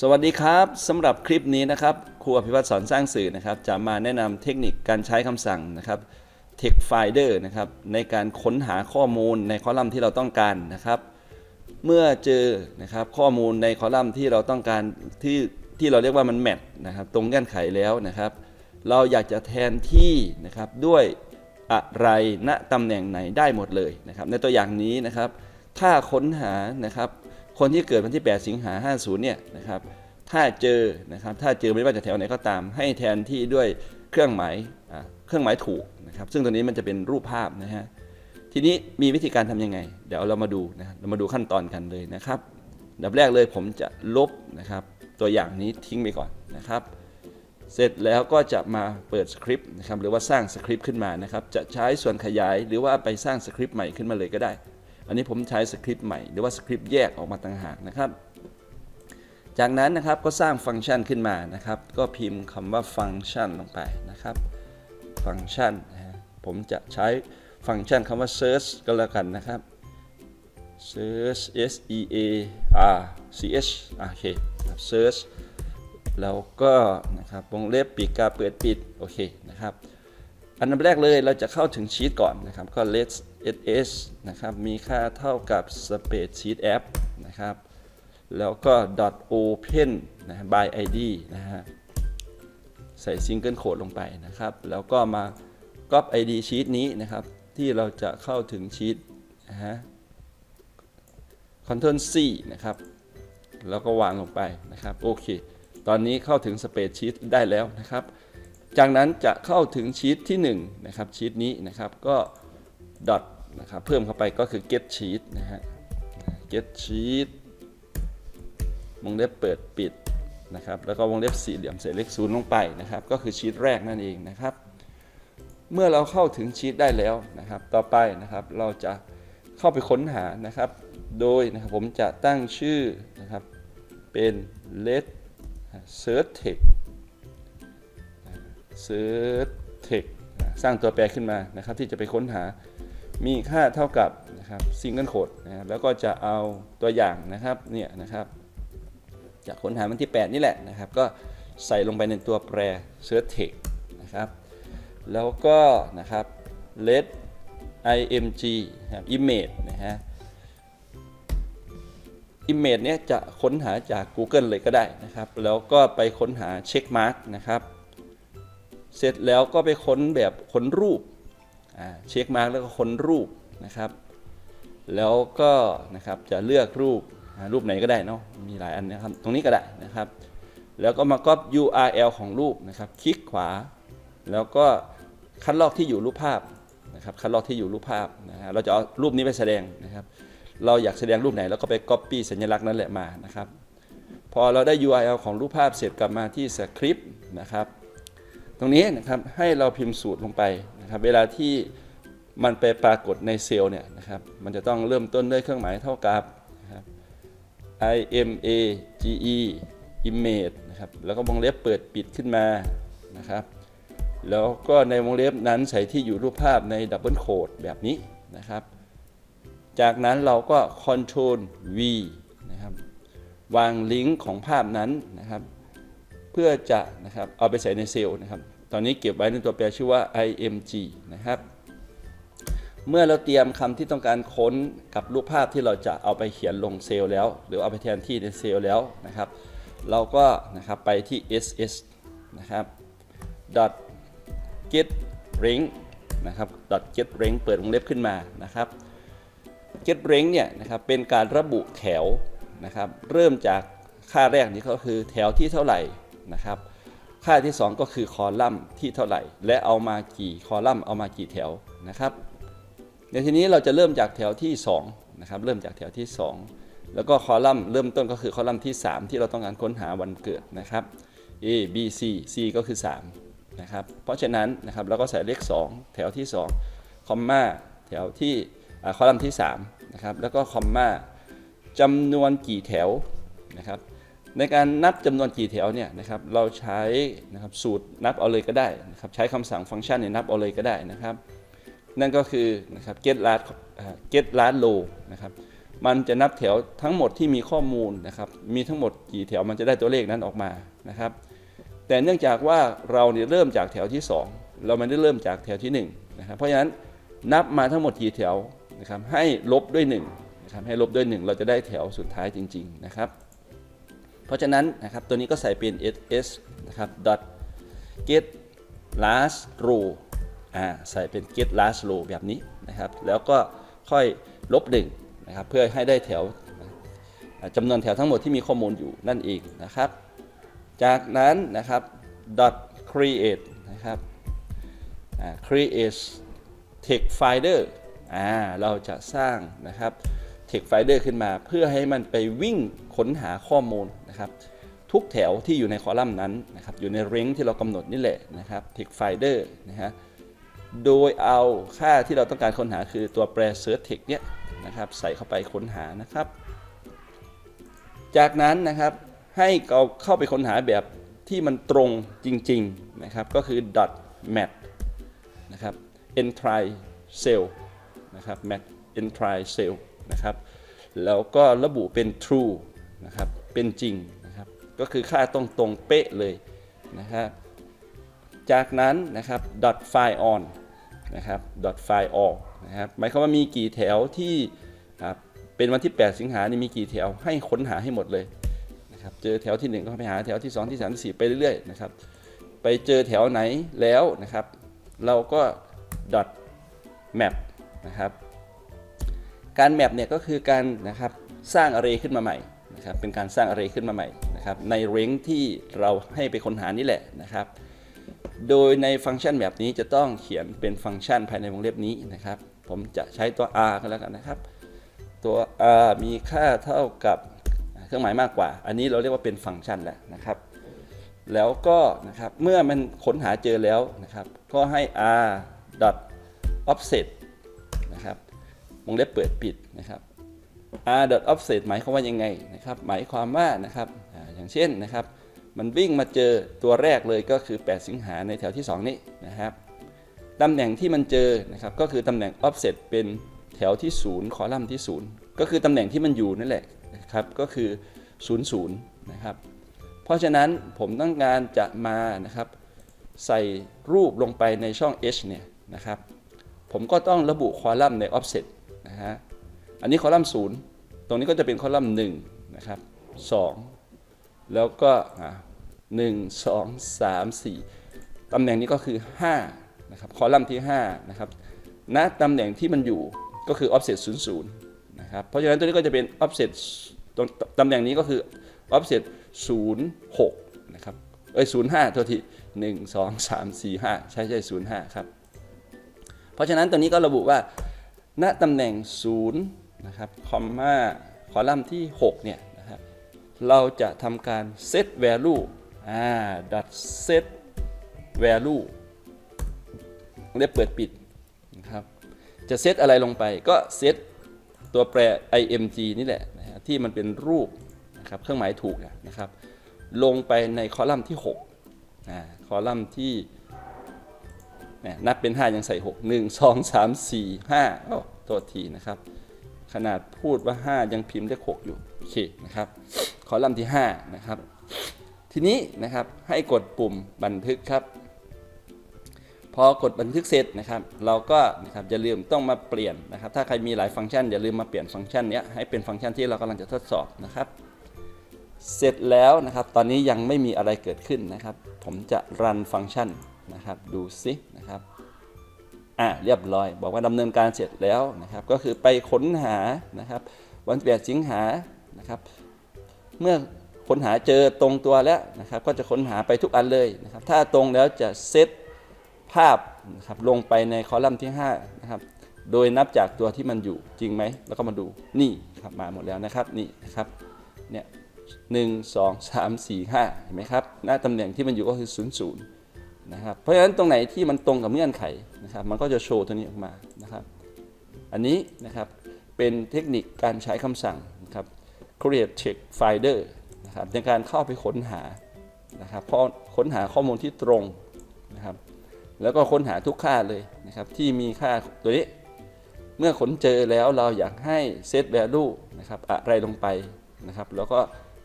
สวัสดีครับสำหรับคลิปนี้นะครับครูอภิวัตสอนสร้างสื่อนะครับ จะมาแนะนำเทคนิคการใช้คำสั่งนะครับ Text Finder นะครับในการค้นหาข้อมูลในคอลัมน์ที่เราต้องการนะครับ เมื่อเจอนะครับข้อมูลในคอลัมน์ที่เราต้องการที่ที่เราเรียกว่ามันแมทนะครับตรงเงื่อนไขแล้วนะครับ เราอยากจะแทนที่นะครับด้วยอะไรณตำแหน่งไหนได้หมดเลยนะครับ ในตัวอย่างนี้นะครับ ถ้าค้นหานะครับ คนที่เกิดวันที่ 8 สิงหา50เนี่ยนะครับถ้าเจอนะครับถ้าเจอไม่ว่าจะแถวไหนก็ตาม ให้แทนที่ด้วยเครื่องหมายเครื่องหมายถูกนะครับซึ่งตัวนี้มันจะเป็นรูปภาพนะฮะทีนี้มีวิธีการทำยังไง เดี๋ยวเรามาดูนะเรามาดูขั้นตอนกันเลยนะครับดับแรกเลยผมจะลบนะครับตัวอย่างนี้ทิ้งไปก่อนนะครับ เสร็จแล้วก็จะมาเปิดสคริปต์นะครับหรือว่าสร้างสคริปต์ขึ้นมานะครับจะใช้ส่วนขยายหรือว่าไปสร้างสคริปต์ใหม่ขึ้นมาเลยก็ได้ อันนี้ผมใช้สคริปต์ใหม่หรือว่าสคริปต์แยกออกมาต่างหากนะครับ จากนั้นนะครับก็สร้างฟังก์ชันขึ้นมานะครับ ก็พิมพ์คำว่าฟังก์ชันลงไปนะครับ ฟังก์ชันผมจะใช้ฟังก์ชันคำว่า search ก็แล้วกันนะครับ search s e a r c h โอเค search แล้วก็นะครับวงเล็บปีกกาเปิดปิด โอเคนะครับ อันดับแรกเลยเราจะเข้าถึงชีตก่อนนะครับ ก็ let ss นะครับ มีค่าเท่ากับ space sheet app นะครับ แล้วก็ open นะ by id นะฮะ ใส่ซิงเกิลโคดลงไปนะครับ แล้วก็มา copy id ชีตนี้นะครับ ที่เราจะเข้าถึงชีตนะฮะ Ctrl C นะครับ แล้วก็วางลงไปนะครับ โอเค ตอนนี้เข้าถึงสเปซชีตได้แล้วนะครับ จากนั้นจะเข้าถึงชีตที่1นะครับชีตนี้นะครับก็ dot นะครับเพิ่มเข้าไปก็คือ get sheet นะฮะ get sheet วงเล็บเปิดปิดนะครับแล้วก็วงเล็บสี่เหลี่ยมใส่เลขศูนย์ลงไปนะครับก็คือชีตแรกนั่นเองนะครับ เมื่อเราเข้าถึงชีตได้แล้วนะครับ ต่อไปนะครับเราจะเข้าไปค้นหานะครับ โดยนะครับผมจะตั้งชื่อนะครับเป็น let search text search text สร้างตัวแปรขึ้นมานะครับที่จะไปค้นหา มีค่าเท่ากับนะครับ single quote นะครับแล้วก็จะเอาตัวอย่างนะครับเนี่ยนะครับจะค้นหามันที่ 8 นี่แหละนะครับ ก็ใส่ลงไปในตัวแปร search text นะครับ แล้วก็นะครับ let img นะครับ image นะฮะ image เนี้ยจะค้นหาจาก Google เลยก็ได้นะครับ แล้วก็ไปค้นหา check mark นะครับ เสร็จแล้วก็ไปค้นแบบค้นรูป เช็คมาร์กแล้วก็ค้นรูปนะครับ แล้วก็นะครับจะเลือกรูปรูปไหนก็ได้เนาะมีหลายอันนะครับ ตรงนี้ก็ได้นะครับ แล้วก็มาก๊อป URL ของรูปนะครับ คลิกขวา แล้วก็คัดลอกที่อยู่รูปภาพนะครับคัดลอกที่อยู่รูปภาพนะฮะเราจะเอารูปนี้ไปแสดงนะครับ เราอยากแสดงรูปไหนเราก็ไป Copy สัญลักษณ์นั้นแหละมานะครับ พอเราได้ URL ของรูปภาพเสร็จกลับมาที่สคริปต์นะครับ ตรงนี้นะครับให้เราพิมพ์สูตรลงไปนะครับเวลาที่มันไปปรากฏในเซลล์เนี่ยนะครับมันจะต้องเริ่มต้นด้วยเครื่องหมายเท่ากับนะครับ i m a g e image นะครับแล้วก็วงเล็บเปิดปิดขึ้นมานะครับแล้วก็ในวงเล็บนั้นใส่ที่อยู่รูปภาพในดับเบิลโคดแบบนี้นะครับ จากนั้นเราก็ Ctrl V นะครับวางลิงก์ของภาพนั้นนะครับ พื่อจะนะครับเอาไปใส่ในเซลล์นะครับ ตอนนี้เก็บไว้ในตัวแปรชื่อว่า img นะครับ เมื่อเราเตรียมคำที่ต้องการค้นกับรูปภาพที่เราจะเอาไปเขียนลงเซลล์แล้ว หรือเอาไปแทนที่ในเซลล์แล้วนะครับ เราก็นะครับไปที่ ss นะครับ dot get rank นะครับ dot get rank เปิดวงเล็บขึ้นมานะครับ get rank เนี่ยนะครับเป็นการระบุแถวนะครับ เริ่มจากค่าแรกนี้ก็คือแถวที่เท่าไหร่ นะครับ ค่าที่ 2 ก็คือคอลัมน์ที่เท่าไหร่ และเอามากี่คอลัมน์เอามากี่แถวนะครับ ในทีนี้เราจะเริ่มจากแถวที่2นะครับเริ่มจากแถวที่ 2 แล้วก็คอลัมน์เริ่มต้นก็คือคอลัมน์ที่ 3 ที่เราต้องการค้นหาวันเกิดนะครับ A B C C ก็คือ3นะครับเพราะฉะนั้นนะครับเราก็ใส่เลข 2 แถวที่2คอมมาแถวที่คอลัมน์ที่3นะครับแล้วก็คอมมาจำนวนกี่แถวนะครับ ในการนับจำนวนกี่แถวเนี่ยนะครับเราใช้นะครับสูตรนับเอาเลยก็ได้นะครับใช้คำสั่งฟังก์ชันเนี่ยนับเอาเลยก็ได้นะครับ นั่นก็คือนะครับ getlastgetlastrow นะครับมันจะนับแถวทั้งหมดที่มีข้อมูลนะครับมีทั้งหมดกี่แถวมันจะได้ตัวเลขนั้นออกมานะครับ แต่เนื่องจากว่าเราเนี่ยเริ่มจากแถวที่ 2 เราไม่ได้เริ่มจากแถวที่1นะครับเพราะฉะนั้นนับมาทั้งหมดกี่แถวนะครับให้ลบด้วย1นะครับให้ลบด้วย 1 เราจะได้แถวสุดท้ายจริง ๆ นะครับ เพราะฉะนั้นนะครับตัวนี้ก็ใส่เป็น ss นะครับ dot get last row อ่าใส่เป็น get last row แบบนี้นะครับ แล้วก็ค่อยลบ1นะครับเพื่อให้ได้แถวจำนวนแถวทั้งหมดที่มีข้อมูลอยู่นั่นเองนะครับ จากนั้นนะครับ dot create นะครับ create text finder อ่าเราจะสร้างนะครับ text finder ขึ้นมา เพื่อให้มันไปวิ่งค้นหาข้อมูลนะครับทุกแถวที่อยู่ในคอลัมน์นั้นนะครับอยู่ในเร้งที่เรากำหนดนี่แหละนะครับ text finder นะฮะโดยเอาค่าที่เราต้องการค้นหาคือตัวแปร search text เนี่ยนะครับใส่เข้าไปค้นหานะครับ จากนั้นนะครับให้เราเข้าไปค้นหาแบบที่มันตรงจริงๆนะครับก็คือ dot mat นะครับ entry cell นะครับ mat entry cell นะครับ แล้วก็ระบุเป็น true นะครับเป็นจริงนะครับก็คือค่าต้องตรงเป๊ะเลยนะครับจากนั้นนะครับ dot file on นะครับ dot file all นะครับหมายความว่ามีกี่แถวที่เป็นวันที่ 8 สิงหานี่มีกี่แถวให้ค้นหาให้หมดเลยนะครับเจอแถวที่ 1 ก็ไปหาแถวที่ 2 ที่ 3 ที่ 4 ไปเรื่อยๆนะครับไปเจอแถวไหนแล้วนะครับ เราก็ dot map นะครับ การแมปเนี่ยก็คือการนะครับสร้าง array ขึ้นมาใหม่นะครับเป็นการสร้าง array ขึ้นมาใหม่นะครับใน range ที่เราให้ไปค้นหานี่แหละนะครับโดยในฟังก์ชันแบบนี้จะต้องเขียนเป็นฟังก์ชันภายในวงเล็บนี้นะครับ ผมจะใช้ตัว r ก็แล้วกันนะครับ ตัว r มีค่าเท่ากับเครื่องหมายมากกว่า อันนี้เราเรียกว่าเป็นฟังก์ชันแล้วนะครับ แล้วก็นะครับเมื่อมันค้นหาเจอแล้วนะครับ ก็ให้ r dot offset วงเล็บเปิดปิดนะครับ r dot offset หมายความว่ายังไงนะครับหมายความว่านะครับออย่างเช่นนะครับ มันวิ่งมาเจอตัวแรกเลยก็คือ 8 สิงหาในแถวที่ 2 นี้นะครับตำแหน่งที่มันเจอนะครับก็คือตำแหน่ง offset เป็นแถวที่ 0 คอลัมน์ที่ 0 ก็คือตำแหน่งที่มันอยู่นั่นแหละนะครับก็คือ 0 0 นะครับ เพราะฉะนั้นผมต้องการจะมานะครับใส่รูปลงไปในช่อง h เนี่ยนะครับผมก็ต้องระบุคอลัมน์ใน offset นะฮะ อันนี้คอลัมน์0ตรงนี้ก็จะเป็นคอลัมน์1นะครับ2แล้วก็หนึ่งสอะ1 2 3 4ตำแหน่งนี้ก็คือ5นะครับคอลัมน์ที่5นะครับณตำแหน่งที่มันอยู่ก็คือ offset 00นะครับเพราะฉะนั้นตัวนี้ก็จะเป็น offset ตรงตำแหน่งนี้ก็คือ offset 06นะครับเอ้ย05ตัวที1 2 3 4 5 ใช่ใช่05ครับเพราะฉะนั้นตัวนี้ก็ระบุว่า ณตำแหน่ง0นะครับคอมมาคอลัมน์ที่6เนี่ยนะครับเราจะทำการ set value อ่า dot set value เรียกเปิดปิดนะครับจะเซตอะไรลงไปก็เซตตัวแปร img นี่แหละนะฮะที่มันเป็นรูปนะครับเครื่องหมายถูกนะครับลงไปในคอลัมน์ที่6อ่าคอลัมน์ที่ นับเป็น 5 ยังใส่ 6 1 2 3 4 5โอ้โทษทีนะครับ ขนาดพูดว่า 5 ยังพิมพ์เลข6อยู่ โอเคนะครับ คอลัมน์ที่ 5 นะครับ ทีนี้นะครับให้กดปุ่มบันทึกครับ พอกดบันทึกเสร็จนะครับ เราก็นะครับอย่าลืมต้องมาเปลี่ยนนะครับ ถ้าใครมีหลายฟังก์ชันอย่าลืมมาเปลี่ยนฟังก์ชันนี้ให้เป็นฟังก์ชันที่เรากำลังจะทดสอบนะครับเสร็จแล้วนะครับ ตอนนี้ยังไม่มีอะไรเกิดขึ้นนะครับ ผมจะรันฟังก์ชัน นะครับดูซินะครับอะเรียบร้อย บอกว่าดำเนินการเสร็จแล้วนะครับ ก็คือไปค้นหานะครับ วันแปดสิงหานะครับ เมื่อค้นหาเจอตรงตัวแล้วนะครับ ก็จะค้นหาไปทุกอันเลยนะครับ ถ้าตรงแล้วจะเซตภาพนะครับลงไปในคอลัมน์ที่5นะครับโดยนับจากตัวที่มันอยู่จริงไหม แล้วก็มาดูนี่ครับมาหมดแล้วนะครับนี่นะครับเนี่ยหนึ่งสองสามสี่ห้าเห็นไหมครับหน้าตำแหน่งที่มันอยู่ก็คือศูนย์ศู นะครับ เพราะฉะนั้นตรงไหนที่มันตรงกับเงื่อนไขนะครับ มันก็จะโชว์ตัวนี้ออกมานะครับ อันนี้นะครับเป็นเทคนิคการใช้คำสั่งนะครับ create check finder นะครับในการเข้าไปค้นหานะครับเพอค้นหาข้อมูลที่ตรงนะครับ แล้วก็ค้นหาทุกค่าเลยนะครับที่มีค่าตัวนี้ เมื่อค้นเจอแล้วเราอยากให้ set value นะครับอะไรลงไปนะครับ แล้วก็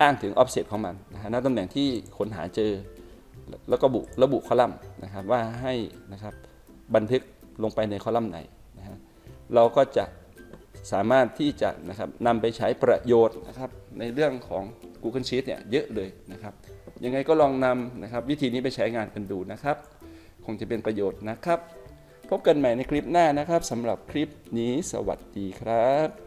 อ้างถึง offset ของมันนะฮะณตำแหน่งที่ค้นหาเจอ แล้วก็บุระบุคอลัมน์นะครับว่าให้นะครับบันทึกลงไปในคอลัมน์ไหนนะฮะเราก็จะสามารถที่จะนะครับนำไปใช้ประโยชน์นะครับในเรื่องของ Google Sheet เนี่ยเยอะเลยนะครับ ยังไงก็ลองนำนะครับวิธีนี้ไปใช้งานกันดูนะครับ คงจะเป็นประโยชน์นะครับ พบกันใหม่ในคลิปหน้านะครับสำหรับคลิปนี้สวัสดีครับ